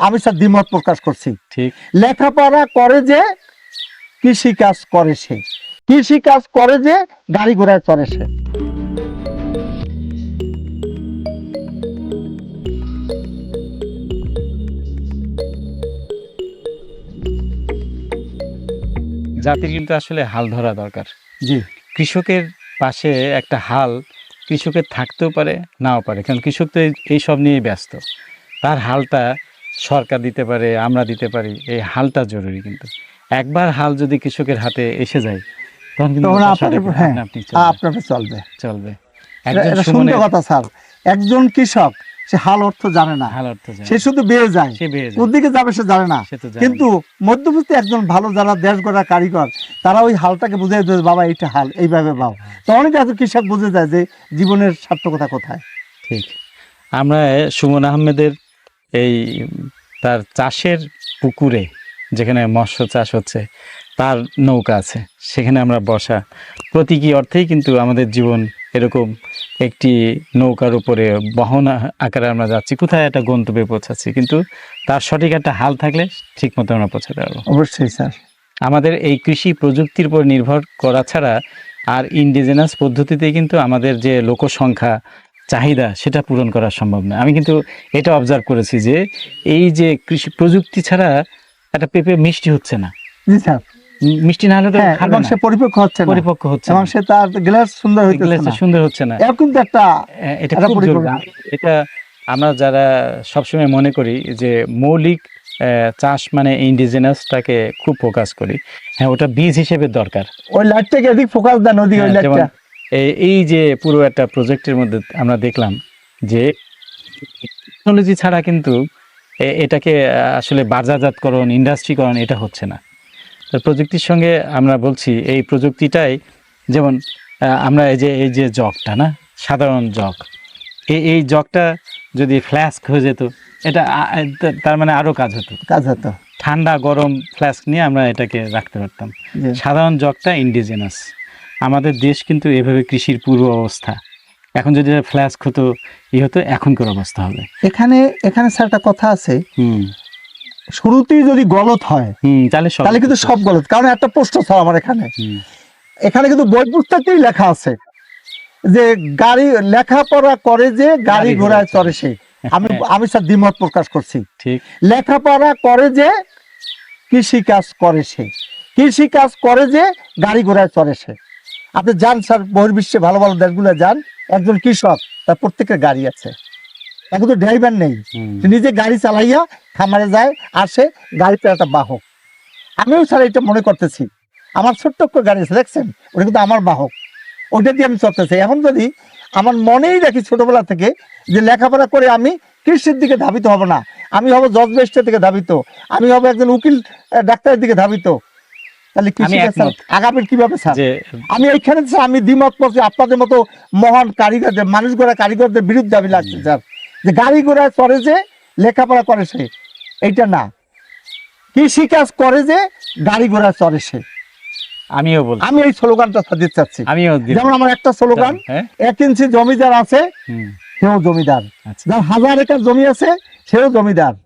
আমি স্যার দ্বিমত প্রকাশ করছি। ঠিক। লেখাপড়া করে যে কৃষি কাজ করে সে। কৃষি কাজ করে যে গাড়ি ঘোড়ায় চড়ে সে। জাতির কিন্তু আসলে হাল ধরা দরকার। জি। কৃষকের পাশে একটা হাল কৃষকের থাকতেও পারে নাও পারে। কারণ কৃষক তো এই- এই সব নিয়েই ব্যস্ত। তার হালটা সরকার দিতে পারে আমরা দিতে পারি এই হালটা জরুরি কিন্তু। একবার হাল যদি কৃষকের হাতে এসে যায় তখন কিন্তু আপনার হ্যাঁ চলবে। চলবে। সুন্দর কথা স্যার। একজন কৃষক সে হাল অর্থ জানে না। হাল অর্থ সে শুধু বেয়ে যায়। ওদিকে যাবে সে জানে না। কিন্তু মধ্যবর্তী একজন ভালো যারা দেশ গড়া কারিগর তারা ওই হালটাকে বুঝে দেয় বাবা এইটা হাল এইভাবে বাও। তো অনেকে আছে কৃষক বুঝে যায় যে জীবনের সার্থকতা কোথায়। ঠিক। আমরা সুমন আহমেদের এই তার চাষের পুকুরে যেখানে মৎস্য চাষ হচ্ছে তার নৌকা আছে। সেখানে আমরা বসা। প্রতীকী অর্থেই কিন্তু আমাদের জীবন এরকম একটি নৌকার উপরে বহন আকারে আমরা যাচ্ছি। কোথায় একটা গন্তব্যে পৌঁছাচ্ছি কিন্তু তার সঠিক একটা হাল থাকলে ঠিক মতো আমরা পৌঁছাতে পারব। অবশ্যই স্যার। আমাদের এই কৃষি প্রযুক্তির উপর নির্ভর করা ছাড়া আর ইন্ডিজেনাস পদ্ধতিতে কিন্তু আমাদের যে লোকসংখ্যা চাহিদা সেটা পূরণ করা সম্ভব না। আমি কিন্তু এটা অবজার্ভ করেছি যে এই যে কৃষি প্রযুক্তি ছাড়া একটা পেঁপে মিষ্টি হচ্ছে না। জি স্যার। মিষ্টি না হলে তো হ্যাঁ এবং সে পরিপক্ক হচ্ছে না। পরিপক্ক হচ্ছে এবং সে তার গ্লাস সুন্দর না। সুন্দর হচ্ছে না। এর কিন্তু একটা এটা এটা আমরা যারা সবসময় মনে করি যে মৌলিক চাষ মানে ইন্ডিজেনাসটাকে খুব ফোকাস করি। হ্যাঁ ওটা বীজ হিসেবে দরকার। ওই লাইটটাকে এদিক ফোকাস দেন ওদিকে ওই হ্যাঁ, লাইটটা। এই- এই যে পুরো একটা প্রজেক্টের মধ্যে আমরা দেখলাম যে টেকনোলজি ছাড়া কিন্তু এটাকে আসলে বাজারজাতকরণ ইন্ডাস্ট্রিকরণ এটা হচ্ছে না। তো প্রযুক্তির সঙ্গে আমরা বলছি এই প্রযুক্তিটাই যেমন আমরা এই যে এই যে জগটা না সাধারণ জগ এই এই জগটা যদি ফ্ল্যাস্ক হয়ে যেত এটা তার মানে আরও কাজ হতো। কাজ হতো। ঠান্ডা গরম ফ্ল্যাস্ক নিয়ে আমরা এটাকে রাখতে পারতাম। সাধারণ জগটা ইন্ডিজেনাস আমাদের দেশ কিন্তু এভাবে কৃষির পূর্ব অবস্থা। এখন যদি ফ্ল্যাস্ক হতো ই হতো এখনকার অবস্থা হবে। এখানে এখানে স্যার একটা কথা আছে। শুরুতেই যদি গলত হয় তাহলে তাহলে কিন্তু সব গলত। কারণ একটা প্রশ্ন স্যার আমার এখানে। এখানে কিন্তু বই পুস্তকেই লেখা আছে যে গাড়ি লেখাপড়া করে যে গাড়ি ঘোড়ায় ঘোড়ায় চড়ে সে। আমি আমি স্যার দ্বিমত প্রকাশ করছি। ঠিক। লেখাপড়া করে যে কৃষি কাজ করে সে। কৃষি কাজ করে যে গাড়ি ঘোড়ায় চড়ে সে। আপনি যান স্যার বহির্বিশ্বে ভালো ভালো দেশগুলো যান। একজন কৃষক তার প্রত্যেকের গাড়ি আছে। এখন তো ড্রাইভার নেই। নিজে গাড়ি চালাইয়া খামারে যায় আসে গাড়িতে একটা বাহক। আমিও স্যার এটা মনে করতেছি। আমার ছোট্ট একটা গাড়ি আছে দেখছেন? ওটা কিন্তু আমার বাহক। ওইটা দিয়ে আমি চলতেছি। এখন যদি আমার মনেই রাখি ছোটবেলা থেকে যে লেখাপড়া করে আমি কৃষির দিকে ধাবিত হব না। আমি হব জজ বেস্টের দিকে ধাবিত। আমি হব একজন উকিল ডাক্তারের দিকে ধাবিত। তাহলে কৃষি। আগামী কীভাবে স্যার? আমি এইখানে আমি দ্বিমত করছি আপনাদের মতো মহান কারিগরদের মানুষ গড়া কারিগরদের বিরুদ্ধে আমি লাগছি স্যার। যে গাড়ি ঘোড়ায় চড়ে যে লেখাপড়া করে সে এইটা না। করে যে গাড়ি ঘোড়ায় চড়ে সে। আমিও আমি এই স্লোগানটা দিতে চাচ্ছি। আমিও যেমন আমার একটা স্লোগান হ্যাঁ। এক ইঞ্চি জমিদার আছে সেও জমিদার। আচ্ছা। যার হাজার একর জমি আছে সেও জমিদার।